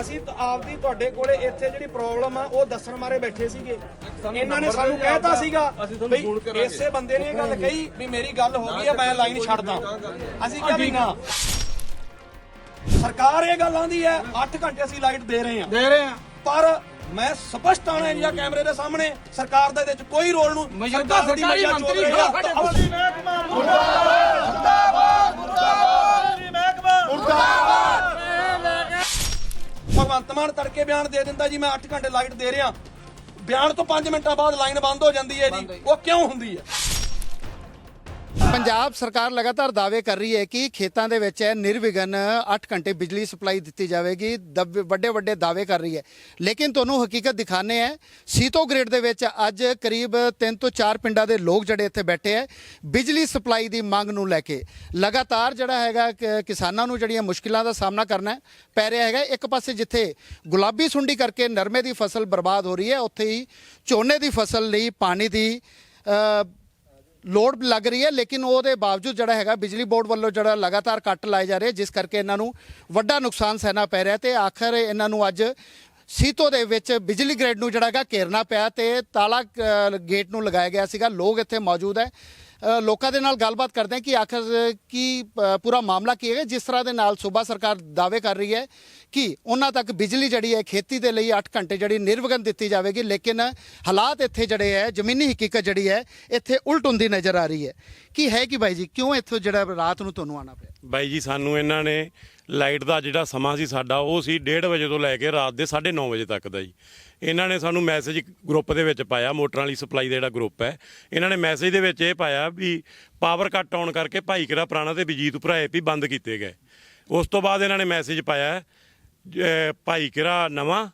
ਅਸੀਂ ਤਾਂ ਆਪਦੀ ਤੁਹਾਡੇ ਕੋਲੇ ਇੱਥੇ ਜਿਹੜੀ ਪ੍ਰੋਬਲਮ ਆ ਉਹ ਦੱਸਣ ਮਾਰੇ ਬੈਠੇ ਸੀਗੇ। ਇਹਨਾਂ ਨੇ ਸਾਨੂੰ ਕਹਿਤਾ ਸੀਗਾ ਵੀ ਇਸੇ ਬੰਦੇ ਨੇ ਇਹ ਗੱਲ ਕਹੀ ਵੀ ਮੇਰੀ ਗੱਲ ਹੋ ਗਈ ਆ ਮੈਂ ਲਾਈਨ ਛੱਡਦਾ। ਅਸੀਂ ਕਿਹਾ ਵੀ ਨਾ। ਸਰਕਾਰ ਇਹ ਗੱਲ ਆਂਦੀ ਹੈ 8 ਘੰਟੇ ਅਸੀਂ ਲਾਈਟ ਦੇ ਰਹੇ ਹਾਂ। ਦੇ ਰਹੇ ਆ ਪਰ ਮੈਂ ਸਪਸ਼ਟ ਆਣਾ ਇੰਡੀਆ ਕੈਮਰੇ ਦੇ ਸਾਹਮਣੇ ਸਰਕਾਰ ਦਾ ਇਹਦੇ ਵਿੱਚ ਕੋਈ ਰੋਲ ਨੂੰ ਮੌਜੂਦਾ ਸਰਕਾਰ ਮੰਤਰੀ। ਸਾਡੇ ਭਗਵੰਤ ਮਾਨ ਤੜਕੇ ਬਿਆਨ ਦੇ ਦਿੰਦਾ ਜੀ ਮੈਂ 8 ਘੰਟੇ ਲਾਈਟ ਦੇ ਰਿਹਾ। ਬਿਆਨ ਤੋਂ 5 ਮਿੰਟਾਂ ਬਾਅਦ ਲਾਈਨ ਬੰਦ ਹੋ ਜਾਂਦੀ ਹੈ ਜੀ। ਉਹ ਕਿਉਂ ਹੁੰਦੀ ਹੈ? ਪੰਜਾਬ ਸਰਕਾਰ ਲਗਾਤਾਰ ਦਾਅਵੇ ਕਰ ਰਹੀ ਹੈ ਕਿ ਖੇਤਾਂ ਦੇ ਵਿੱਚ ਨਿਰਵਿਘਨ 8 ਘੰਟੇ ਬਿਜਲੀ ਸਪਲਾਈ ਦਿੱਤੀ ਜਾਵੇਗੀ ਵੱਡੇ ਵੱਡੇ ਦਾਅਵੇ ਕਰ ਰਹੀ ਹੈ। ਲੇਕਿਨ ਤੁਹਾਨੂੰ ਹਕੀਕਤ ਦਿਖਾਣੇ ਹੈ, ਸੀਤੋ ਗ੍ਰਿਡ ਦੇ ਵਿੱਚ ਅੱਜ ਕਰੀਬ 3 ਤੋਂ 4 ਪਿੰਡਾਂ ਦੇ ਲੋਕ ਜਿਹੜੇ ਇੱਥੇ ਬੈਠੇ ਹੈ, ਬਿਜਲੀ ਸਪਲਾਈ ਦੀ ਮੰਗ ਨੂੰ ਲੈ ਕੇ। ਲਗਾਤਾਰ ਜਿਹੜਾ ਹੈਗਾ ਕਿਸਾਨਾਂ ਨੂੰ ਜਿਹੜੀਆਂ ਮੁਸ਼ਕਿਲਾਂ ਦਾ ਸਾਹਮਣਾ ਕਰਨਾ ਪੈ ਰਿਹਾ ਹੈਗਾ। ਇੱਕ ਪਾਸੇ ਜਿੱਥੇ ਗੁਲਾਬੀ ਸੁੰਡੀ ਕਰਕੇ ਨਰਮੇ ਦੀ ਫਸਲ ਬਰਬਾਦ ਹੋ ਰਹੀ ਹੈ, ਉੱਥੇ ਹੀ ਝੋਨੇ ਦੀ ਫਸਲ ਲਈ ਪਾਣੀ ਦੀ ਲੋਡ ਲੱਗ ਰਹੀ ਹੈ, ਲੇਕਿਨ ਉਹਦੇ ਬਾਵਜੂਦ ਜਿਹੜਾ ਹੈਗਾ, ਬਿਜਲੀ ਬੋਰਡ ਵੱਲੋਂ ਜਿਹੜਾ ਲਗਾਤਾਰ ਕੱਟ ਲਾਏ ਜਾ ਰਹੇ, ਜਿਸ ਕਰਕੇ ਇਹਨਾਂ ਨੂੰ ਵੱਡਾ ਨੁਕਸਾਨ ਸਹਿਣਾ ਪੈ ਰਿਹਾ ਤੇ ਆਖਰ ਇਹਨਾਂ ਨੂੰ ਅੱਜ ਸੀਤੋ ਦੇ ਵਿੱਚ ਬਿਜਲੀ ਗ੍ਰਿਡ ਨੂੰ ਜਿਹੜਾ ਹੈਗਾ ਘੇਰਨਾ ਪਿਆ ਤੇ ਤਾਲਾ ਗੇਟ ਨੂੰ ਲਗਾਇਆ ਗਿਆ ਸੀਗਾ। ਲੋਕ ਇੱਥੇ ਮੌਜੂਦ ਹੈ। ਲੋਕਾਂ ਦੇ ਨਾਲ ਗੱਲਬਾਤ ਕਰਦੇ ਹਾਂ ਕਿ ਆਖਰ, ਕੀ ਪੂਰਾ ਮਾਮਲਾ ਕੀ ਹੈ ਜਿਸ ਤਰ੍ਹਾਂ ਦੇ ਨਾਲ ਸੂਬਾ ਸਰਕਾਰ ਦਾਅਵੇ ਕਰ ਰਹੀ ਹੈ ਕਿ ਉਹਨਾਂ ਤੱਕ ਬਿਜਲੀ ਜਿਹੜੀ ਹੈ, ਖੇਤੀ ਦੇ ਲਈ 8 ਘੰਟੇ ਜਿਹੜੀ ਨਿਰਵਿਘਨ ਦਿੱਤੀ ਜਾਵੇਗੀ, ਲੇਕਿਨ ਹਾਲਾਤ ਇੱਥੇ ਜਿਹੜੇ ਹੈ, ਜ਼ਮੀਨੀ ਹਕੀਕਤ ਜਿਹੜੀ ਹੈ, ਇੱਥੇ ਉਲਟ ਹੁੰਦੀ ਨਜ਼ਰ ਆ ਰਹੀ ਹੈ। ਕੀ ਹੈ ਕਿ ਬਾਈ ਜੀ, ਕਿਉਂ ਇੱਥੋਂ ਜਿਹੜਾ ਰਾਤ ਨੂੰ ਤੁਹਾਨੂੰ ਆਣਾ ਪਿਆ? ਬਾਈ ਜੀ, ਸਾਨੂੰ ਇਹਨਾਂ ਨੇ ਲਾਈਟ ਦਾ ਜਿਹੜਾ ਸਮਾਂ ਸੀ ਸਾਡਾ, ਉਹ ਸੀ 1:30 ਵਜੇ ਤੋਂ ਲੈ ਕੇ ਰਾਤ ਦੇ 9:30 ਵਜੇ ਤੱਕ ਦਾ ਜੀ। ਇਹਨਾਂ ਨੇ ਸਾਨੂੰ ਮੈਸੇਜ ਗਰੁੱਪ ਦੇ ਵਿੱਚ ਪਾਇਆ, ਮੋਟਰਾਂ ਵਾਲੀ ਸਪਲਾਈ ਦਾ ਜਿਹੜਾ ਗਰੁੱਪ ਹੈ। ਇਹਨਾਂ ਨੇ ਮੈਸੇਜ ਦੇ ਵਿੱਚ ਇਹ ਪਾਇਆ ਵੀ ਪਾਵਰ ਕੱਟ ਆਉਣ ਕਰਕੇ ਭਾਈ ਕਿਰਾ ਪੁਰਾਣਾ ਤੇ ਬਜੀਤ ਭਰਾਏ ਵੀ ਬੰਦ ਕੀਤੇ ਗਏ। ਉਸ ਤੋਂ ਬਾਅਦ ਇਹਨਾਂ ਨੇ ਮੈਸੇਜ ਪਾਇਆ ਭਾਈ ਕਿਰਾ ਨਵਾਂ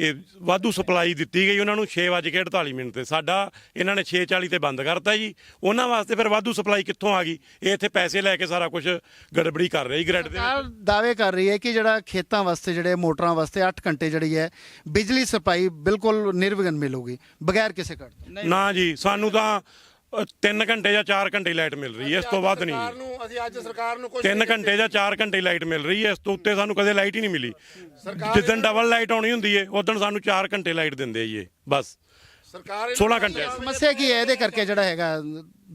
ਇਹ ਵਾਧੂ ਸਪਲਾਈ ਦਿੱਤੀ ਗਈ ਉਹਨਾਂ ਨੂੰ 6:48 ਮਿੰਟ ਤੇ। ਸਾਡਾ ਇਹਨਾਂ ਨੇ 6:40 ਤੇ ਬੰਦ ਕਰਤਾ ਜੀ। ਉਹਨਾਂ ਵਾਸਤੇ ਫਿਰ ਵਾਧੂ ਸਪਲਾਈ ਕਿੱਥੋਂ ਆ ਗਈ? ਇਹ ਇੱਥੇ ਪੈਸੇ ਲੈ ਕੇ ਸਾਰਾ ਕੁਝ ਗੜਬੜੀ ਕਰ ਰਹੀ ਗ੍ਰਿਡ ਦੇ। ਸਰਕਾਰ ਦਾਅਵੇ ਕਰ ਰਹੀ ਹੈ ਕਿ ਜਿਹੜਾ ਖੇਤਾਂ ਵਾਸਤੇ ਜਿਹੜੇ ਮੋਟਰਾਂ ਵਾਸਤੇ 8 ਘੰਟੇ ਜਿਹੜੀ ਹੈ ਬਿਜਲੀ ਸਪਲਾਈ ਬਿਲਕੁਲ ਨਿਰਵਿਘਨ ਮਿਲੂਗੀ ਬਗੈਰ ਕਿਸੇ ਕੱਟ ਨਾ ਜੀ ਸਾਨੂੰ ਤਾਂ 3 ਘੰਟੇ ਜਾਂ 4 ਘੰਟੇ ਲਾਈਟ ਮਿਲ ਰਹੀ ਹੈ ਇਸ ਤੋਂ ਵੱਧ ਨਹੀਂ। ਨੂੰ ਅਸੀਂ ਅੱਜ ਸਰਕਾਰ ਨੂੰ ਕੁਝ 3 ਘੰਟੇ ਜਾਂ 4 ਘੰਟੇ ਲਾਈਟ ਮਿਲ ਰਹੀ ਹੈ ਇਸ ਤੋਂ ਉੱਤੇ ਸਾਨੂੰ ਕਦੇ ਲਾਈਟ ਹੀ ਨਹੀਂ ਮਿਲੀ। ਜਿੱਦਣ ਡਬਲ ਲਾਈਟ ਆਉਣੀ ਹੁੰਦੀ ਹੈ ਉਦੋਂ ਸਾਨੂੰ 4 ਘੰਟੇ ਲਾਈਟ ਦਿੰਦੇ ਆ ਜੀ ਇਹ ਬਸ। ਸਰਕਾਰ 16 ਘੰਟੇ। ਸਮੱਸਿਆ ਕੀ ਹੈ ਇਹਦੇ ਕਰਕੇ ਜਿਹੜਾ ਹੈਗਾ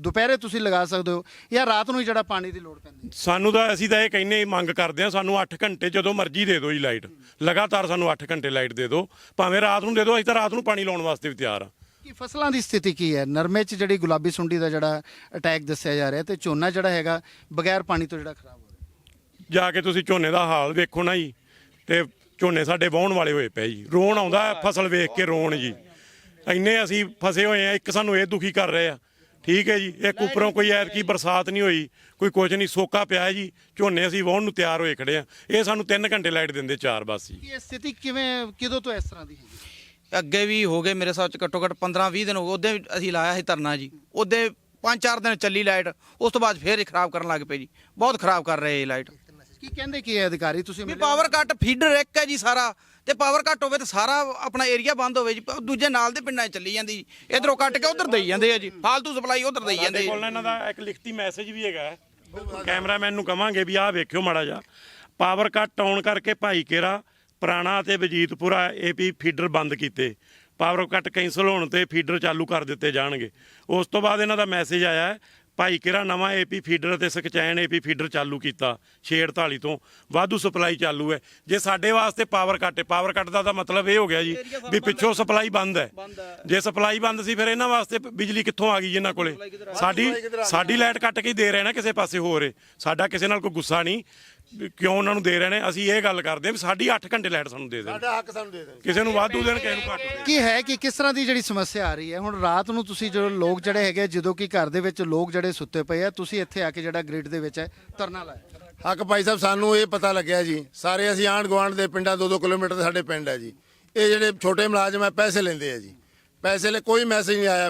ਦੁਪਹਿਰੇ ਤੁਸੀਂ ਲਗਾ ਸਕਦੇ ਹੋ ਜਾਂ ਰਾਤ ਨੂੰ ਹੀ ਜਿਹੜਾ ਪਾਣੀ ਦੀ ਲੋੜ ਪੈਂਦੀ ਹੈ? ਸਾਨੂੰ ਤਾਂ ਅਸੀਂ ਤਾਂ ਇਹ ਕਹਿੰਨੇ ਮੰਗ ਕਰਦੇ ਆ ਸਾਨੂੰ 8 ਘੰਟੇ ਜਦੋਂ ਮਰਜ਼ੀ ਦੇ ਦਿਓ ਜੀ ਲਾਈਟ। ਲਗਾਤਾਰ ਸਾਨੂੰ 8 ਘੰਟੇ ਲਾਈਟ ਦੇ ਦਿਓ। ਭਾਵੇਂ ਰਾਤ ਨੂੰ ਦੇ ਦਿਓ ਅਸੀਂ ਤਾਂ ਰਾਤ ਨੂੰ ਪਾਣੀ ਲਾਉਣ ਵਾਸਤੇ ਵੀ ਤਿਆਰ ਆ ਕਿ ਫਸਲਾਂ ਦੀ ਸਥਿਤੀ ਕੀ ਹੈ? ਨਰਮੇ 'ਚ ਜਿਹੜੀ ਗੁਲਾਬੀ ਸੁੰਡੀ ਦਾ ਜਿਹੜਾ ਅਟੈਕ ਦੱਸਿਆ ਜਾ ਰਿਹਾ ਤੇ ਝੋਨਾ ਜਿਹੜਾ ਹੈਗਾ ਬਗੈਰ ਪਾਣੀ ਤੋਂ ਜਿਹੜਾ ਖਰਾਬ ਹੋ ਰਿਹਾ। ਜਾ ਕੇ ਤੁਸੀਂ ਝੋਨੇ ਦਾ ਹਾਲ ਵੇਖੋ ਨਾ ਜੀ ਤੇ ਝੋਨੇ ਸਾਡੇ ਵਾਹੁਣ ਵਾਲੇ ਹੋਏ ਪਏ ਜੀ। ਰੋਣ ਆਉਂਦਾ ਹੈ ਫਸਲ ਵੇਖ ਕੇ ਰੋਣ ਜੀ। ਇੰਨੇ ਅਸੀਂ ਫਸੇ ਹੋਏ ਆ ਇੱਕ ਸਾਨੂੰ ਇਹ ਦੁਖੀ ਕਰ ਰਹੇ ਆ। ਠੀਕ ਹੈ ਜੀ ਇੱਕ ਉੱਪਰੋਂ ਕੋਈ ਐਤਕੀ ਬਰਸਾਤ ਨਹੀਂ ਹੋਈ ਕੋਈ ਕੁਝ ਨਹੀਂ ਸੋਕਾ ਪਿਆ ਹੈ ਜੀ। ਝੋਨੇ ਅਸੀਂ ਵਾਹੁਣ ਨੂੰ ਤਿਆਰ ਹੋਏ ਖੜੇ ਆ। ਇਹ ਸਾਨੂੰ 3 ਘੰਟੇ ਲਾਈਟ ਦਿੰਦੇ ਚਾਰ ਬਸ ਜੀ। ਇਹ ਸਥਿਤੀ ਕਿਵੇਂ ਕਿਦੋਂ ਤੋਂ ਇਸ ਤਰ੍ਹਾਂ ਦੀ ਹੈਗੀ? ਅੱਗੇ ਵੀ ਹੋ ਗਏ ਮੇਰੇ ਹਿਸਾਬ ਚ ਘੱਟੋ ਘੱਟ 15 20 ਦਿਨ ਹੋ ਗਏ ਉਹਦੇ ਅਸੀਂ ਲਾਇਆ ਸੀ ਧਰਨਾ ਜੀ। ਉਹਦੇ 5-4 ਦਿਨ ਚੱਲੀ ਲਾਈਟ ਉਸ ਤੋਂ ਬਾਅਦ ਫੇਰ ਇਹ ਖਰਾਬ ਕਰਨ ਲੱਗ ਪਏ ਜੀ। ਬਹੁਤ ਖਰਾਬ ਕਰ ਰਹੇ ਇਹ ਲਾਈਟ। ਕੀ ਕਹਿੰਦੇ ਕੀ ਹੈ ਅਧਿਕਾਰੀ? ਤੁਸੀਂ ਵੀ? ਪਾਵਰ ਕੱਟ ਫੀਡਰ ਇੱਕ ਹੈ ਜੀ ਸਾਰਾ। ਤੇ ਪਾਵਰ ਕੱਟ ਹੋਵੇ ਤੇ ਸਾਰਾ ਆਪਣਾ ਏਰੀਆ ਬੰਦ ਹੋਵੇ ਜੀ ਦੂਜੇ ਨਾਲ ਦੇ ਪਿੰਡਾਂ 'ਚ ਚੱਲੀ ਜਾਂਦੀ ਜੀ। ਇਧਰੋਂ ਕੱਟ ਕੇ ਉਧਰ ਦੇਈ ਜਾਂਦੇ ਆ ਜੀ। ਫਾਲਤੂ ਸਪਲਾਈ ਉਧਰ ਦੇਈ ਜਾਂਦੇ ਸਾਡੇ ਕੋਲ ਇਹਨਾਂ ਦਾ ਇੱਕ ਲਿਖਤੀ ਮੈਸੇਜ ਵੀ ਹੈਗਾ। ਕੈਮਰਾਮੈਨ ਨੂੰ ਕਵਾਂਗੇ ਵੀ ਆਹ ਵੇਖਿਓ ਮਾੜਾ ਜਿਹਾ। ਪਾਵਰ ਕੱਟ ਆਉਣ ਕਰਕੇ ਭਾਈ ਕੇਰਾ ਪੁਰਾਣਾ ਤੇ ਵਜੀਦਪੁਰਾ ਏਪੀ ਫੀਡਰ ਬੰਦ ਕੀਤੇ। ਪਾਵਰ ਕੱਟ ਕੈਂਸਲ ਹੋਣ ਤੇ ਫੀਡਰ ਚਾਲੂ ਕਰ ਦਿੱਤੇ ਜਾਣਗੇ। ਉਸ ਤੋਂ ਬਾਅਦ ਇਹਨਾਂ ਦਾ ਮੈਸੇਜ ਆਇਆ ਹੈ ਭਾਈ ਕਿਰਾ ਨਵਾਂ ਏਪੀ ਫੀਡਰ ਤੇ ਸਕਚੈਨ ਏਪੀ ਫੀਡਰ ਚਾਲੂ ਕੀਤਾ 648 ਤੋਂ। ਵਾਧੂ ਸਪਲਾਈ ਚਾਲੂ ਹੈ। ਜੇ ਸਾਡੇ ਵਾਸਤੇ ਪਾਵਰ ਕੱਟ ਹੈ ਪਾਵਰ ਕੱਟ ਦਾ ਤਾਂ ਮਤਲਬ ਇਹ ਹੋ ਗਿਆ ਜੀ ਵੀ ਪਿੱਛੋਂ ਸਪਲਾਈ ਬੰਦ ਹੈ। ਜੇ ਸਪਲਾਈ ਬੰਦ ਸੀ ਫਿਰ ਇਹਨਾਂ ਵਾਸਤੇ ਬਿਜਲੀ ਕਿੱਥੋਂ ਆ ਗਈ ਜੀ ਇਹਨਾਂ ਕੋਲੇ? ਸਾਡੀ ਸਾਡੀ ਲਾਈਟ ਕੱਟ ਕੇ ਹੀ ਦੇ ਰਹੇ ਨੇ ਕਿਸੇ ਪਾਸੇ ਹੋਰ ਸਾਡਾ ਕਿਸੇ ਨਾਲ ਕੋਈ ਗੁੱਸਾ ਨਹੀਂ। ਵੀ ਕਿਉਂ ਉਹਨਾਂ ਨੂੰ ਦੇ ਰਹੇ ਨੇ? ਅਸੀਂ ਇਹ ਗੱਲ ਕਰਦੇ ਹਾਂ ਵੀ ਸਾਡੀ 8 ਘੰਟੇ ਲਾਈਟ ਸਾਨੂੰ ਦੇ ਦੇਣ। ਸਾਡਾ ਹੱਕ ਸਾਨੂੰ ਦੇ ਦੇਣ। ਕਿਸੇ ਨੂੰ ਵਾਧੂ ਦੇਣ ਕਿਸੇ ਨੂੰ ਘੱਟ ਦੇਣ। ਕੀ ਹੈ ਕਿ ਕਿਸ ਤਰ੍ਹਾਂ ਦੀ ਜਿਹੜੀ ਸਮੱਸਿਆ ਆ ਰਹੀ ਹੈ? ਹੁਣ ਰਾਤ ਨੂੰ ਤੁਸੀਂ ਜਦੋਂ ਲੋਕ ਜਿਹੜੇ ਹੈਗੇ ਜਦੋਂ ਕਿ ਘਰ ਦੇ ਵਿੱਚ ਲੋਕ ਜਿਹੜੇ ਸੁੱਤੇ ਪਏ ਆ ਤੁਸੀਂ ਇੱਥੇ ਆ ਕੇ ਜਿਹੜਾ ਗ੍ਰਿਡ ਦੇ ਵਿੱਚ ਹੈ ਧਰਨਾ ਲਾਇਆ। ਹੱਕ ਭਾਈ ਸਾਹਿਬ ਸਾਨੂੰ ਇਹ ਪਤਾ ਲੱਗਿਆ ਜੀ। ਸਾਰੇ ਅਸੀਂ ਆਂਢ ਗੁਆਂਢ ਦੇ ਪਿੰਡਾਂ 2-2 ਕਿਲੋਮੀਟਰ ਦੇ ਸਾਡੇ ਪਿੰਡ ਹੈ ਜੀ। ਇਹ ਜਿਹੜੇ ਛੋਟੇ ਮੁਲਾਜ਼ਮ ਹੈ ਪੈਸੇ ਲੈਂਦੇ ਆ ਜੀ। ਪੈਸੇ ਲਈ ਕੋਈ ਮੈਸੇਜ ਨਹੀਂ ਆਇਆ।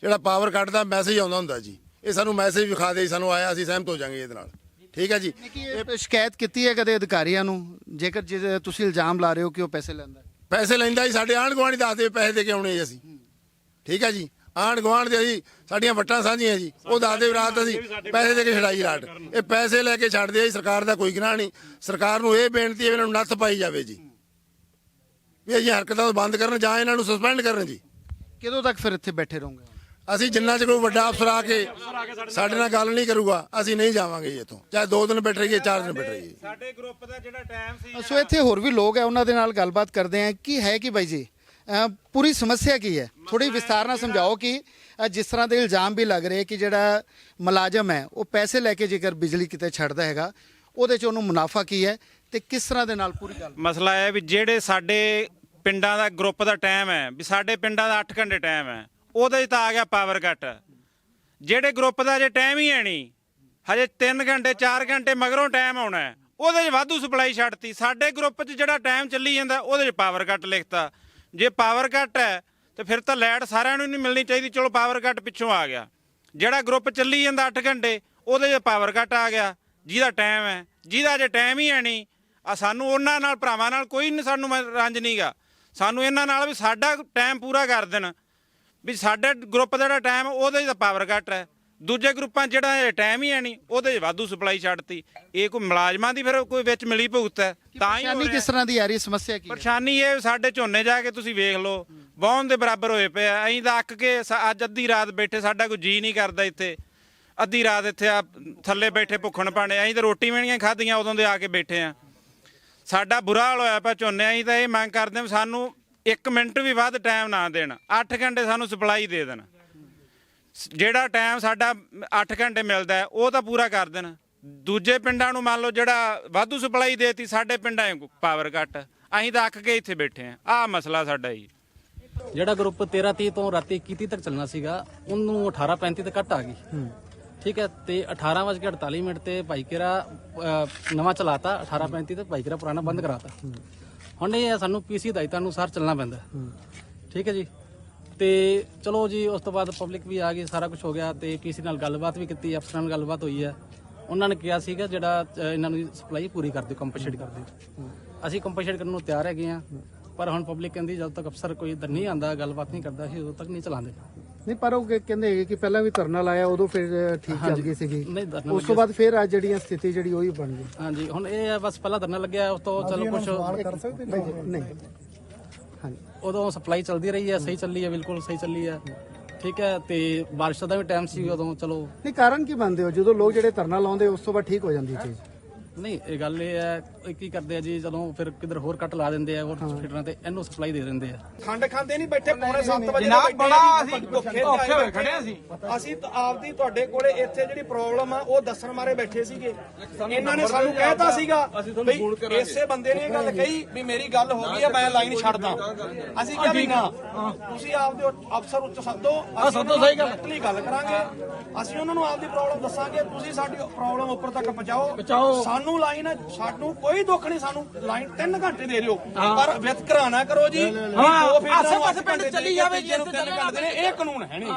ਜਿਹੜਾ ਪਾਵਰ ਕੱਟ ਦਾ ਮੈਸੇਜ ਆਉਂਦਾ ਹੁੰਦਾ ਜੀ। ਇਹ ਸਾਨੂੰ ਮੈਸੇਜ ਵਿਖਾ ਦੇ ਸਾਨੂੰ ਆਇਆ ਅਸੀਂ ਸਹਿਮਤ ਹੋ ਜਾਾਂਗੇ ਇਹਦੇ ਨਾਲ। ਠੀਕ ਹੈ ਜੀ। ਇਹ ਸ਼ਿਕਾਇਤ ਕੀਤੀ ਹੈ ਕਦੇ ਅਧਿਕਾਰੀਆਂ ਨੂੰ? ਜੇਕਰ ਜੇ ਤੁਸੀਂ ਇਲਜ਼ਾਮ ਲਾ ਰਹੇ ਹੋ ਕਿ ਉਹ ਪੈਸੇ ਲੈਂਦਾ ਹੈ। ਪੈਸੇ ਲੈਂਦਾ ਜੀ ਸਾਡੇ ਆਂਢ ਗੁਆਂਢ ਦੱਸਦੇ ਵੀ ਪੈਸੇ ਦੇ ਕੇ ਆਉਣੇ ਜੀ ਅਸੀਂ। ਠੀਕ ਹੈ ਜੀ। ਆਂਢ ਗੁਆਂਢ ਦੇ ਅਸੀਂ ਸਾਡੀਆਂ ਵੱਟਾਂ ਸਾਂਝੀਆਂ ਜੀ। ਉਹ ਦੱਸਦੇ ਵੀ ਰਾਤ ਅਸੀਂ ਪੈਸੇ ਦੇ ਕੇ ਛੜਾਈ ਰਾਤ। ਇਹ ਪੈਸੇ ਲੈ ਕੇ ਛੱਡਦੇ ਆ ਜੀ ਸਰਕਾਰ ਦਾ ਕੋਈ ਗੁਨਾਹ ਨਹੀਂ। ਸਰਕਾਰ ਨੂੰ ਇਹ ਬੇਨਤੀ ਹੈ ਵੀ ਇਹਨਾਂ ਨੂੰ ਨੱਥ ਪਾਈ ਜਾਵੇ ਜੀ। ਵੀ ਅਸੀਂ ਹਰਕਤਾਂ ਬੰਦ ਕਰਨ ਜਾਂ ਇਹਨਾਂ ਨੂੰ ਸਸਪੈਂਡ ਕਰਨ ਜੀ। ਕਦੋਂ ਤੱਕ ਫਿਰ ਇੱਥੇ ਬੈਠੇ ਰਹੋਗੇ? ਅਸੀਂ ਜਿੰਨਾ ਚ ਕੋਈ ਵੱਡਾ ਅਫਸਰ ਆ ਕੇ ਸਾਡੇ ਨਾਲ ਗੱਲ ਨਹੀਂ ਕਰੂਗਾ ਅਸੀਂ ਨਹੀਂ ਜਾਵਾਂਗੇ ਜੀ ਇੱਥੋਂ। ਚਾਹੇ 2 ਦਿਨ ਬੈਠ ਰਹੀਏ 4 ਦਿਨ ਬੈਠ ਰਹੀਏ। ਸਾਡੇ ਗਰੁੱਪ ਦਾ ਜਿਹੜਾ ਟਾਈਮ ਸੀ ਸੋ ਇੱਥੇ ਹੋਰ ਵੀ ਲੋਕ ਹੈ ਉਹਨਾਂ ਦੇ ਨਾਲ ਗੱਲਬਾਤ ਕਰਦੇ ਆ ਕੀ ਹੈ ਕਿ ਬਾਈ ਜੀ? ਪੂਰੀ ਸਮੱਸਿਆ ਕੀ ਹੈ? ਥੋੜੀ ਵਿਸਤਾਰ ਨਾਲ ਸਮਝਾਓ ਕਿ ਜਿਸ ਤਰ੍ਹਾਂ ਦੇ ਇਲਜ਼ਾਮ ਵੀ ਲੱਗ ਰਹੇ ਕਿ ਜਿਹੜਾ ਮੁਲਾਜ਼ਮ ਹੈ ਉਹ ਪੈਸੇ ਲੈ ਕੇ ਜੇਕਰ ਬਿਜਲੀ ਕਿਤੇ ਛੱਡਦਾ ਹੈਗਾ ਉਹਦੇ ਚ ਉਹਨੂੰ ਮੁਨਾਫਾ ਕੀ ਹੈ ਤੇ ਕਿਸ ਤਰ੍ਹਾਂ ਦੇ ਨਾਲ ਪੂਰੀ ਗੱਲ ਮਸਲਾ ਇਹ ਹੈ ਵੀ ਜਿਹੜੇ ਸਾਡੇ ਪਿੰਡਾਂ ਦਾ ਗਰੁੱਪ ਦਾ ਟਾਈਮ ਹੈ ਵੀ ਸਾਡੇ ਪਿੰਡਾਂ ਦਾ 8 ਘੰਟੇ ਟਾਈਮ ਹੈ ਉਹਦੇ 'ਚ ਤਾਂ ਆ ਗਿਆ ਪਾਵਰ ਕੱਟ ਜਿਹੜੇ ਗਰੁੱਪ ਦਾ ਜੇ ਟਾਈਮ ਹੀ ਹੈ ਨਹੀਂ। ਹਜੇ 3 ਘੰਟੇ 4 ਘੰਟੇ ਮਗਰੋਂ ਟਾਈਮ ਆਉਣਾ ਉਹਦੇ 'ਚ ਵਾਧੂ ਸਪਲਾਈ ਛੱਡਤੀ ਸਾਡੇ ਗਰੁੱਪ 'ਚ ਜਿਹੜਾ ਟਾਈਮ ਚੱਲੀ ਜਾਂਦਾ, ਉਹਦੇ 'ਚ ਪਾਵਰ ਕੱਟ ਲਿਖਤਾ। ਜੇ ਪਾਵਰ ਕੱਟ ਹੈ, ਤੇ ਫਿਰ ਤਾਂ ਲਾਈਟ ਸਾਰਿਆਂ ਨੂੰ ਨਹੀਂ ਮਿਲਣੀ ਚਾਹੀਦੀ। ਚਲੋ ਪਾਵਰ ਕੱਟ ਪਿੱਛੋਂ ਆ ਗਿਆ। ਜਿਹੜਾ ਗਰੁੱਪ ਚੱਲੀ ਜਾਂਦਾ 8 ਘੰਟੇ, ਉਹਦੇ 'ਚ ਪਾਵਰ ਕੱਟ ਆ ਗਿਆ। ਜਿਹਦਾ ਟਾਈਮ ਹੈ, ਜਿਹਦਾ ਜੇ ਟਾਈਮ ਹੀ ਹੈ ਨਹੀਂ ਆ ਸਾਨੂੰ ਉਹਨਾਂ ਨਾਲ, ਭਰਾਵਾਂ ਨਾਲ ਕੋਈ ਨਹੀਂ ਸਾਨੂੰ ਮ- ਰੰਜ ਨਹੀਂਗਾ ਸਾਨੂੰ ਇਹਨਾਂ ਨਾਲ ਵੀ ਸਾਡਾ ਟਾਈਮ ਪੂਰਾ ਕਰ ਦੇਣ। ਵੀ ਸਾਡੇ ਗਰੁੱਪ ਦਾ ਜਿਹੜਾ ਟਾਈਮ ਉਹਦੇ ਤਾਂ ਪਾਵਰ ਕੱਟ ਹੈ। ਦੂਜੇ ਗਰੁੱਪਾਂ ਜਿਹੜਾ ਟਾਈਮ ਹੀ ਹੈ ਨਹੀਂ ਉਹਦੇ 'ਚ ਵਾਧੂ ਸਪਲਾਈ ਛੱਡਤੀ। ਇਹ ਕੋਈ ਮੁਲਾਜ਼ਮਾਂ ਦੀ ਫਿਰ ਕੋਈ ਵਿੱਚ ਮਿਲੀ ਭੁਗਤ ਹੈ ਤਾਂ ਹੀ ਹੋ ਪਰੇਸ਼ਾਨੀ ਰਿਹਾ। ਕਿਸ ਤਰ੍ਹਾਂ ਦੀ ਆ ਰਹੀ ਹੈ? ਸਮੱਸਿਆ ਕੀ ਹੈ? ਪਰੇਸ਼ਾਨੀ ਇਹ ਸਾਡੇ ਝੋਨੇ ਜਾ ਕੇ ਤੁਸੀਂ ਵੇਖ ਲਓ ਵਾਹਣ ਦੇ ਬਰਾਬਰ ਹੋਏ ਪਏ ਆ। ਅਸੀਂ ਤਾਂ ਅੱਕ ਕੇ ਸ- ਅੱਜ ਅੱਧੀ ਰਾਤ ਬੈਠੇ ਸਾਡਾ ਕੋਈ ਜੀ ਨਹੀਂ ਕਰਦਾ ਇੱਥੇ। ਅੱਧੀ ਰਾਤ ਇੱਥੇ ਆ ਥੱਲੇ ਬੈਠੇ ਭੁੱਖਣ ਪਾਣੇ ਅਸੀਂ ਤਾਂ ਰੋਟੀ ਵੀ ਖਾਧੀਆਂ ਉਦੋਂ ਦੇ ਆ ਕੇ ਬੈਠੇ ਆ। ਸਾਡਾ ਬੁਰਾ ਹਾਲ ਹੋਇਆ ਪਿਆ ਝੋਨੇ ਅਸੀਂ ਤਾਂ ਇਹ ਮੰਗ ਕਰਦੇ ਹਾਂ ਵੀ ਸਾਨੂੰ 1 ਮਿੰਟ ਵੀ ਵੱਧ ਟਾਈਮ ਨਾ ਦੇਣ। 8 ਘੰਟੇ ਸਾਨੂੰ ਸਪਲਾਈ ਦੇ ਦੇਣ। ਜਿਹੜਾ ਟਾਈਮ ਸਾਡਾ 8 ਘੰਟੇ ਮਿਲਦਾ ਉਹ ਤਾਂ ਪੂਰਾ ਕਰ ਦੇਣ। ਦੂਜੇ ਪਿੰਡਾਂ ਨੂੰ ਮੰਨ ਲਓ ਜਿਹੜਾ ਵਾਧੂ ਸਪਲਾਈ ਦੇਤੀ ਸਾਡੇ ਪਿੰਡਾਂ ਪਾਵਰ ਕੱਟ ਅਸੀਂ ਤਾਂ ਅੱਕ ਕੇ ਇੱਥੇ ਬੈਠੇ ਆ ਆਹ ਮਸਲਾ ਸਾਡਾ ਜੀ। ਜਿਹੜਾ ਗਰੁੱਪ 13 30 ਤੋਂ ਰਾਤੀ 21 ਤੱਕ ਚੱਲਣਾ ਸੀਗਾ ਉਹਨੂੰ 18 35 ਤੇ ਕੱਟ ਆ ਗਈ। ਠੀਕ ਹੈ ਤੇ 18 ਵਜੇ 48 ਮਿੰਟ ਤੇ ਭਾਈਕੇਰਾ ਨਵਾਂ ਚਲਾਤਾ 18 35 ਤੇ ਭਾਈਕੇਰਾ ਪੁਰਾਣਾ ਬੰਦ ਕਰਾਤਾ। ਹੁਣ ਇਹ ਹੈ ਸਾਨੂੰ ਪੀਸੀ ਹਦਾਇਤਾਂ ਅਨੁਸਾਰ ਚੱਲਣਾ ਪੈਂਦਾ। ਠੀਕ ਹੈ ਜੀ? ਤੇ ਚਲੋ ਜੀ ਉਸ ਤੋਂ ਬਾਅਦ ਪਬਲਿਕ ਵੀ ਆ ਗਈ ਸਾਰਾ ਕੁਝ ਹੋ ਗਿਆ ਤੇ ਪੀਸੀ ਨਾਲ ਗੱਲਬਾਤ ਵੀ ਕੀਤੀ ਅਫਸਰਾਂ ਨਾਲ ਗੱਲਬਾਤ ਹੋਈ ਹੈ। ਉਹਨਾਂ ਨੇ ਕਿਹਾ ਸੀਗਾ ਜਿਹੜਾ ਇਹਨਾਂ ਨੂੰ ਸਪਲਾਈ ਪੂਰੀ ਕਰ ਦਿਓ ਕੰਪਨਸੇਟ ਕਰ ਦਿਓ। ਅਸੀਂ ਕੰਪਨਸੇਟ ਕਰਨ ਨੂੰ ਤਿਆਰ ਹੈਗੇ ਆ ਪਰ ਹੁਣ ਪਬਲਿਕ ਕਹਿੰਦੀ ਜਦ ਤੱਕ ਅਫਸਰ ਕੋਈ ਇੱਧਰ ਨਹੀਂ ਆਂਦਾ ਗੱਲਬਾਤ ਨਹੀਂ ਕਰਦਾ ਸੀ ਉਦੋਂ ਤੱਕ ਨਹੀਂ ਚਲਾਉਂਦੇ। ਨਹੀਂ ਪਰ ਉਹ ਕਹਿ- ਕਹਿੰਦੇ ਹੈਗੇ ਕਿ ਪਹਿਲਾਂ ਵੀ ਧਰਨਾ ਲਾਇਆ ਉਦੋਂ ਫਿਰ ਠੀਕ ਚੱਲ ਗਈ ਸੀਗੀ। ਨਹੀਂ ਧਰਨਾ ਉਸ ਤੋਂ ਬਾਅਦ ਫਿਰ ਅੱਜ ਜਿਹੜੀਆਂ ਸਥਿਤੀ ਜਿਹੜੀ ਉਹੀ ਬਣ ਗਈ। ਹਾਂਜੀ ਹੁਣ ਇਹ ਹੈ ਬਸ ਪਹਿਲਾਂ ਧਰਨਾ ਲੱਗਿਆ ਉਸ ਤੋਂ ਚਲੋ ਕੁਝ ਨਹੀਂ ਹਾਂਜੀ। ਉਦੋਂ ਸਪਲਾਈ ਚੱਲਦੀ ਰਹੀ ਹੈ ਸਹੀ ਚੱਲੀ ਹੈ ਬਿਲਕੁਲ ਸਹੀ ਚੱਲੀ ਹੈ। ਠੀਕ ਹੈ ਤੇ ਬਾਰਿਸ਼ ਦਾ ਵੀ ਟਾਈਮ ਸੀ ਉਦੋਂ ਚਲੋ। ਨਹੀਂ ਕਾਰਨ ਕੀ ਮੰਨਦੇ ਹੋ? ਜਦੋਂ ਲੋਕ ਜਿਹੜੇ ਧਰਨਾ ਲਾਉਂਦੇ ਉਸ ਤੋਂ ਬਾਅਦ ਠੀਕ ਹੋ ਜਾਂਦੀ ਚੀਜ਼। ਨਹੀਂ ਇਹ ਗੱਲ ਇਹ ਹੈ ਕੀ ਕਰਦੇ ਆ ਜੀ? ਜਦੋਂ ਫਿਰ ਕਿਧਰ ਹੋਰ ਕੱਟ ਲਾ ਦਿੰਦੇ ਆ ਹੋਰ ਫੀਡਰਾਂ ਤੇ ਇਹਨੂੰ ਸਪਲਾਈ ਦੇ ਦਿੰਦੇ ਆ। ਖੰਡ ਖਾਂਦੇ ਨਹੀਂ ਬੈਠੇ ਪੌਣੇ 7 ਵਜੇ ਜਨਾਬ, ਬੈਠੇ ਬੜਾ ਅਸੀਂ ਭੁੱਖੇ ਤੇ ਔਖੇ ਆਏ ਹੋਏ ਖੜੇ ਹਾਂ ਅਸੀਂ। ਅਸੀਂ ਤਾਂ ਆਪਦੀ ਤੁਹਾਡੇ ਕੋਲੇ ਇੱਥੇ ਜਿਹੜੀ ਪ੍ਰੋਬਲਮ ਆ ਉਹ ਦੱਸਣ ਮਾਰੇ ਬੈਠੇ ਸੀਗੇ। ਇਹਨਾਂ ਨੇ ਸਾਨੂੰ ਕਹਿਤਾ ਸੀਗਾ ਵੀ ਇਸੇ ਬੰਦੇ ਨੇ ਇਹ ਗੱਲ ਕਹੀ ਵੀ ਮੇਰੀ ਗੱਲ ਹੋ ਗਈ ਆ ਮੈਂ ਲਾਈਨ ਛੱਡਦਾ। ਅਸੀਂ ਕਿਹਾ ਵੀ ਨਾ ਤੁਸੀਂ ਆਪਦੇ ਅਫਸਰ ਉੱਚ ਸੱਦੋ ਆ ਸੱਦੋ ਸਹੀ ਗੱਲ। ਗੱਲ ਕਰਾਂਗੇ। ਅਸੀਂ ਉਹਨਾਂ ਨੂੰ ਆਪਦੀ ਪ੍ਰੋਬਲਮ ਦੱਸਾਂਗੇ ਤੁਸੀਂ ਸਾਡੀ ਪ੍ਰੋਬਲਮ ਉੱਪਰ ਤੱਕ ਪਹੁੰਚਾਓ। ਸਾਨੂੰ ਲਾਈਨ ਸਾਨੂੰ ਕੋਈ ਦੁੱਖ ਨਹੀਂ ਸਾਨੂੰ। ਲਾਈਨ 3 ਘੰਟੇ ਦੇ ਦਿਓ ਪਰ ਵਿਤਕਰਾ ਨਾ ਕਰੋ ਜੀ। ਹਾਂ। ਆਸੇ-ਪਾਸੇ ਪਿੰਡ ਚੱਲੀ ਜਾਵੇ ਜੀ 3 ਘੰਟੇ ਨੇ ਇਹ ਕਾਨੂੰਨ ਹੈ ਨਹੀਂ।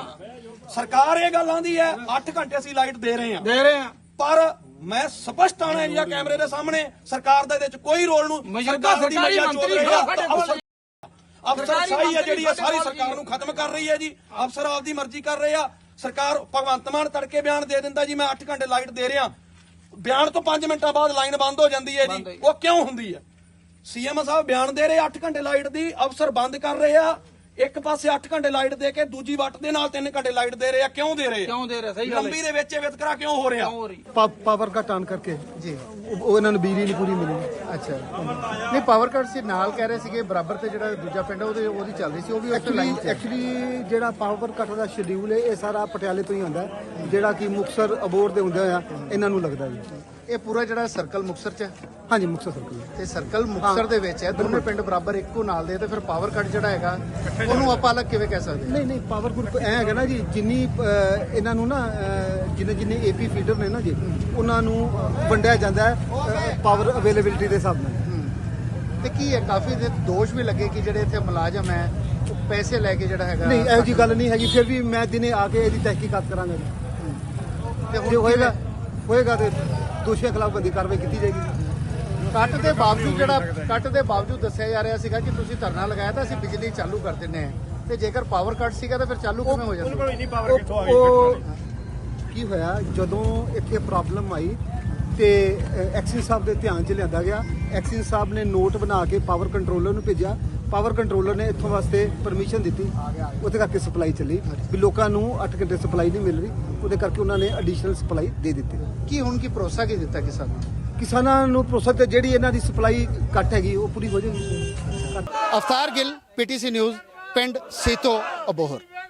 ਸਰਕਾਰ ਇਹ ਗੱਲ ਆਂਦੀ ਹੈ 8 ਘੰਟੇ ਅਸੀਂ ਲਾਈਟ ਦੇ ਰਹੇ ਹਾਂ। ਦੇ ਰਹੇ ਆ ਪਰ ਮੈਂ ਸਪਸ਼ਟ ਆਣਾ ਜੀ ਕੈਮਰੇ ਦੇ ਸਾਹਮਣੇ ਸਰਕਾਰ ਦਾ ਇਹਦੇ ਵਿੱਚ ਕੋਈ ਰੋਲ ਨੂੰ ਸਰਕਾਰ ਦੀ ਰਿਹਾ, ਸਾਡੇ ਅਫਸਰ ਸਾਈ ਹੈ ਜਿਹੜੀ ਸਾਰੀ ਸਰਕਾਰ ਨੂੰ ਖਤਮ ਕਰ ਰਹੀ ਹੈ ਜੀ। ਅਫਸਰ ਆਪਦੀ ਮਰਜ਼ੀ ਕਰ ਰਹੇ ਆ। ਸਰਕਾਰ ਭਗਵੰਤ ਮਾਨ ਤੜਕੇ ਬਿਆਨ ਦੇ ਦਿੰਦਾ ਜੀ ਮੈਂ 8 ਘੰਟੇ ਲਾਈਟ ਦੇ ਰਿਹਾ। ਬਿਆਨ ਤੋਂ 5 ਮਿੰਟਾਂ ਬਾਅਦ ਲਾਈਨ ਬੰਦ ਹੋ ਜਾਂਦੀ ਹੈ ਜੀ। ਉਹ ਕਿਉਂ ਹੁੰਦੀ ਹੈ? ਸੀਐਮ ਸਾਹਿਬ ਬਿਆਨ ਦੇ ਰਹੇ 8 ਘੰਟੇ ਲਾਈਟ ਦੀ ਅਫਸਰ ਬੰਦ ਕਰ ਰਹੇ ਆ। ਇੱਕ ਪਾਸੇ 8 ਘੰਟੇ ਲਾਈਟ ਦੇ ਕੇ ਦੂਜੀ ਵੱਟ ਦੇ ਨਾਲ 3 ਘੰਟੇ ਲਾਈਟ ਦੇ ਰਹੇ ਆ ਕਿਉਂ ਦੇ ਰਹੇ? ਆ ਕਿਉਂ ਦੇ ਰਹੇ? ਸਹੀ ਗੱਲ ਲੰਬੀ ਦੇ ਵਿੱਚ ਇਹ ਵਿਤਕਰਾ ਕਿਉਂ ਹੋ ਰਿਹਾ? ਪਾਵਰ ਕੱਟ ਆਨ ਕਰਕੇ। ਜੀ। ਉਹ ਇਹਨਾਂ ਨੂੰ ਬਿਜਲੀ ਨਹੀਂ ਪੂਰੀ ਮਿਲੀ ਅੱਛਾ। ਨਹੀਂ ਪਾਵਰ ਕੱਟ ਸੀ ਨਾਲ ਕਹਿ ਰਹੇ ਸੀਗੇ ਬਰਾਬਰ ਤੇ ਜਿਹੜਾ ਦੂਜਾ ਪਿੰਡ ਆ, ਉਹਦੇ ਉਹਦੀ ਚੱਲ ਰਹੀ ਸੀ ਉਹ ਵੀ ਉਸ ਲਾਈਨ ਐਕਚੁਅਲੀ ਤੇ ਐਕਚੁਅਲੀ ਜਿਹੜਾ ਪਾਵਰ ਕੱਟ ਦਾ ਸ਼ਡਿਊਲ ਹੈ ਇਹ ਸਾਰਾ ਪਟਿਆਲੇ ਤੋਂ ਹੀ ਹੁੰਦਾ ਹੈ, ਜਿਹੜਾ ਕਿ ਮੁਕਸਰ ਅਬੋਰ ਦੇ ਹੁੰਦੇ ਆ ਇਹਨਾਂ ਨੂੰ ਲੱਗਦਾ ਜੀ। ਇਹ ਪੂਰਾ ਜਿਹੜਾ ਸਰਕਲ ਮੁਕਸਰ ਚ ਹੈ। ਹਾਂਜੀ ਮੁਕਸਰ ਸਰਕਲ ਤੇ ਸਰਕਲ ਮੁਕਸਰ ਦੇ ਵਿੱਚ ਹੈ। ਦੋਨੇ ਪਿੰਡ ਬਰਾਬਰ ਇੱਕੋ ਨਾਲ ਦੇ ਤੇ ਫਿਰ ਪਾਵਰ ਕੱਟ ਜਿਹੜਾ ਹੈਗਾ ਉਹਨੂੰ ਆਪਾਂ ਅਲੱਗ ਕਿਵੇਂ ਕਹਿ ਸਕਦੇ ਹਾਂ? ਨਹੀਂ ਨਹੀਂ ਪਾਵਰ ਗਰੁੱਪ ਐ ਹੈਗਾ ਨਾ ਜੀ ਜਿੰਨੀ ਅਹ, ਇਹਨਾਂ ਨੂੰ ਨਾ ਅਹ, ਜਿੰਨੇ ਜਿੰਨੇ ਏਪੀ ਫੀਡਰ ਨੇ ਨਾ ਜੀ ਉਹਨਾਂ ਨੂੰ ਅਹ, ਵੰਡਿਆ ਜਾਂਦਾ ਹੈ ਪਾਵਰ ਅਵੇਲੇਬਿਲਿਟੀ ਦੇ ਹਿਸਾਬ ਨਾਲ। ਤੇ ਕੀ ਹੈ ਕਾਫੀ ਦੇ ਦੋਸ਼ ਵੀ ਲੱਗੇ ਕਿ ਜਿਹੜੇ ਇੱਥੇ ਮੁਲਾਜ਼ਮ ਹੈ ਉਹ ਪੈਸੇ ਲੈ ਕੇ ਜਿਹੜਾ ਹੈਗਾ ਨਹੀਂ ਇਹੋ ਜੀ ਗੱਲ ਨਹੀਂ ਹੈਗੀ ਫਿਰ ਵੀ ਮੈਂ ਦਿਨੇ ਆ ਕੇ ਇਹਦੀ ਤਹਿਕੀਕਾਤ ਕਰਾਂਗਾ ਜੀ। ਤੇ ਹੁਣ ਹੋਏਗਾ? ਹੋਏਗਾ ਤੇ ਦੋਸ਼ੀਆਂ ਖਿਲਾਫ ਬੰਦੀ ਕਾਰਵਾਈ ਕੀਤੀ ਜਾਏਗੀ। ਕੱਟ ਦੇ ਬਾਵਜੂਦ ਜਿਹੜਾ ਕੱਟ ਦੇ ਬਾਵਜੂਦ ਦੱਸਿਆ ਜਾ ਰਿਹਾ ਸੀਗਾ ਕਿ ਤੁਸੀਂ ਧਰਨਾ ਲਗਾਇਆ ਤਾਂ ਅਸੀਂ ਬਿਜਲੀ ਚਾਲੂ ਕਰ ਦਿੰਨੇ ਆ ਤੇ ਜੇਕਰ ਪਾਵਰ ਕੱਟ ਸੀਗਾ ਤਾਂ ਫਿਰ ਚਾਲੂ ਕਿਵੇਂ ਹੋ ਜਾਂਦਾ? ਉਹ ਉਹ ਕੀ ਹੋਇਆ? ਜਦੋਂ ਇੱਥੇ ਪ੍ਰੋਬਲਮ ਆਈ ਤੇ ਐਕਸਿਸ ਸਾਹਿਬ ਦੇ ਧਿਆਨ 'ਚ ਲਿਆਂਦਾ ਗਿਆ। ਐਕਸਿਸ ਸਾਹਿਬ ਨੇ ਨੋਟ ਬਣਾ ਕੇ ਪਾਵਰ ਕੰਟਰੋਲਰ ਨੂੰ ਭੇਜਿਆ। ਪਾਵਰ ਕੰਟਰੋਲਰ ਨੇ ਇੱਥੋਂ ਵਾਸਤੇ ਪਰਮਿਸ਼ਨ ਦਿੱਤੀ। ਉਹਦੇ ਕਰਕੇ ਸਪਲਾਈ ਚੱਲੀ। ਵੀ ਲੋਕਾਂ ਨੂੰ 8 ਘੰਟੇ ਸਪਲਾਈ ਨਹੀਂ ਮਿਲ ਰਹੀ। ਉਹਦੇ ਕਰਕੇ ਉਹਨਾਂ ਨੇ ਐਡੀਸ਼ਨਲ ਸਪਲਾਈ ਦੇ ਦਿੱਤੀ। ਕੀ ਹੁਣ ਕੀ ਭਰੋਸਾ ਕੀ ਦਿੱਤਾ ਕਿਸਾਨਾਂ ਨੂੰ? ਕਿਸਾਨਾਂ ਨੂੰ ਭਰੋਸਾ ਤੇ ਜਿਹੜੀ ਇਹਨਾਂ ਦੀ ਸਪਲਾਈ ਘੱਟ ਹੈਗੀ, ਉਹ ਪੂਰੀ ਹੋ ਜਾਏਗੀ ਅਫਤਾਰ ਗਿੱਲ, ਪੀਟੀਸੀ ਨਿਊਜ਼, ਪਿੰਡ ਸੀਤੋ ਅਬੋਹਰ।